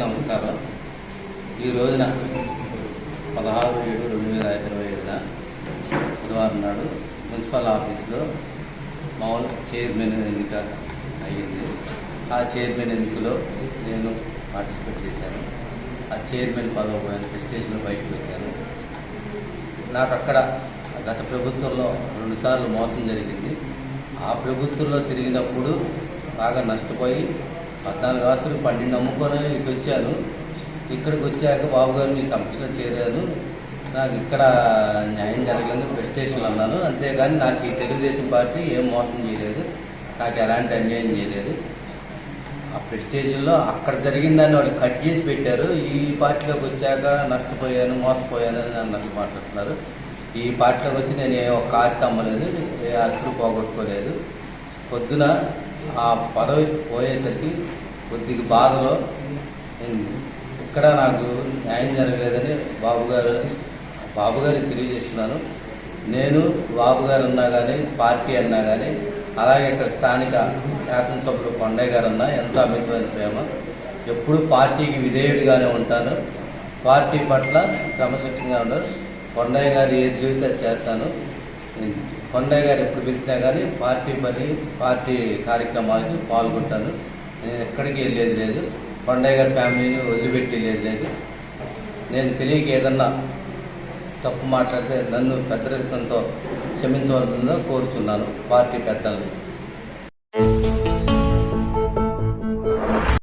నమస్కారం. ఈ రోజున పదహారు ఏడు రెండు వేల ఇరవై ఐదున బుధవారం నాడు మున్సిపల్ ఆఫీస్లో మామూలు చైర్మన్ ఎన్నిక అయ్యింది. ఆ చైర్మన్ ఎన్నికలో నేను పార్టిసిపేట్ చేశాను. ఆ చైర్మన్ పదవి పోయిన స్టేషన్లో బయటకు వచ్చాను. నాకు అక్కడ గత ప్రభుత్వంలో రెండుసార్లు మోసం జరిగింది. ఆ ప్రభుత్వంలో తిరిగినప్పుడు బాగా నష్టపోయి పద్నాలుగు ఆస్తులు పన్నెండు అమ్ముకొని ఇటు వచ్చాను ఇక్కడికి వచ్చాక బాబు గారు మీ సమక్షంలో చేరాను నాకు ఇక్కడ న్యాయం జరగలేదు ప్రెస్టేషన్లు అన్నాను. అంతేగాని నాకు ఈ తెలుగుదేశం పార్టీ ఏం మోసం చేయలేదు. నాకు ఎలాంటి అన్యాయం చేయలేదు. ఆ ప్రెస్టేజ్లో అక్కడ జరిగిందని వాళ్ళు కట్ చేసి పెట్టారు. ఈ పార్టీలోకి వచ్చాక నష్టపోయాను మోసపోయాను అని అన్నట్టు మాట్లాడుతున్నారు. ఈ పార్టీలోకి వచ్చి నేను ఏ ఒక్క ఆస్తి అమ్మలేదు ఏ ఆస్తులు పోగొట్టుకోలేదు. పొద్దున ఆ పదవి పోయేసరికి కొద్దిగా బాధలో ఇక్కడ నాకు న్యాయం జరగలేదని బాబు గారు బాబు గారికి తెలియజేస్తున్నాను. నేను బాబు గారు అన్నా కానీ పార్టీ అన్నా కానీ అలాగే ఇక్కడ స్థానిక శాసనసభ్యులు కొండయ్య గారు అన్నా ఎంతో అమితమైన ప్రేమ. ఎప్పుడు పార్టీకి విధేయుడిగానే ఉంటాను. పార్టీ పట్ల క్రమశిక్షణగా ఉండరు కొండయ్య గారు ఏ జీవితం చేస్తాను. కొండయ్య గారు ఎప్పుడు పిలిచినా కానీ పార్టీ పని పార్టీ కార్యక్రమాలకి పాల్గొంటాను నేను ఎక్కడికి వెళ్ళేది లేదు. కొండయ్య గారి ఫ్యామిలీని వదిలిపెట్టి వెళ్ళేది లేదు. నేను తెలియక ఏదన్నా తప్పు మాట్లాడితే నన్ను పెద్దరికంతో క్షమించవలసిందో కోరుచున్నాను. పార్టీ పెద్దల్ని.